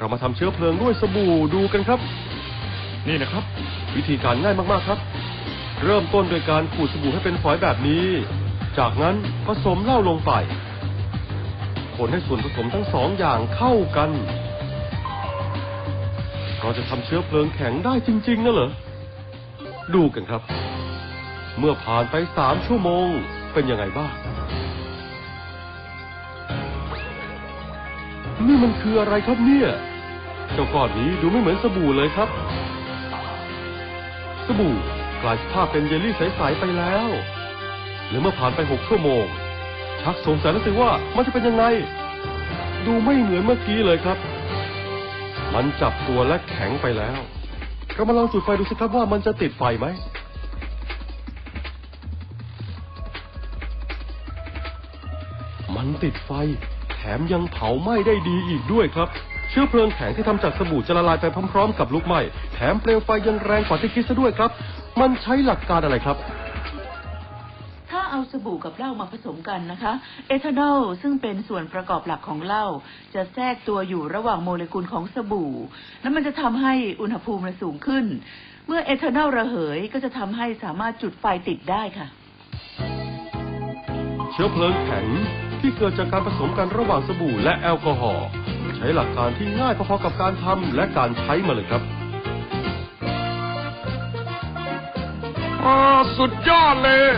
เรามาทำเชื้อเพลิงด้วยสบู่ดูกันครับ นี่นะครับ วิธีการง่ายมากๆครับ เริ่มต้นโดยการขูดสบู่ให้เป็นฝอยแบบนี้ จากนั้นผสมเหล้าลงไป คนให้ส่วนผสมทั้งสองอย่างเข้ากัน เราจะทำเชื้อเพลิงแข็งได้จริงๆนะเหรอ ดูกันครับ เมื่อผ่านไปสามชั่วโมงเป็นยังไงบ้าง นี่มันคืออะไรครับเนี่ย เจ้าก้อนนี้ดูไม่เหมือนสบู่เลยครับ สบู่กลายสภาพเป็นเยลลี่ใสๆไปแล้วและเมื่อผ่านไปหกชั่วโมง ชักสงสัยแล้วสิว่ามันจะเป็นยังไง ดูไม่เหมือนเมื่อกี้เลยครับ มันจับตัวและแข็งไปแล้วเรามาลองจุดไฟดูสิครับว่ามันจะติดไฟไหมมันติดไฟ มยังเผาไหม้ได้ดีอีกด้วยครับ เชื้อเพลิงแข็งที่ทำจากสบู่จะละลายไปพร้อมๆ กับลูกไหม้แถมเปลวไฟยังแรงกว่าที่คิดซะด้วยครับ มันใช้หลักการอะไรครับถ้าเอาสบู่กับเหล้ามาผสมกันนะคะ เอทานอลซึ่งเป็นส่วนประกอบหลักของเหล้าจะแทรกตัวอยู่ระหว่างโมเลกุลของสบู่ แล้วมันจะทำให้อุณหภูมิสูงขึ้น เมื่อเอทานอลระเหยก็จะทำให้สามารถจุดไฟติดได้ค่ะ เชื้อเพลิงแข็ง ที่เกิดจากการผสมกันระหว่างสบู่และแอลกอฮอล์ใช้หลักการที่ง่ายพอๆกับการทำและการใช้มาเลยครับอ่าสุดยอดเลย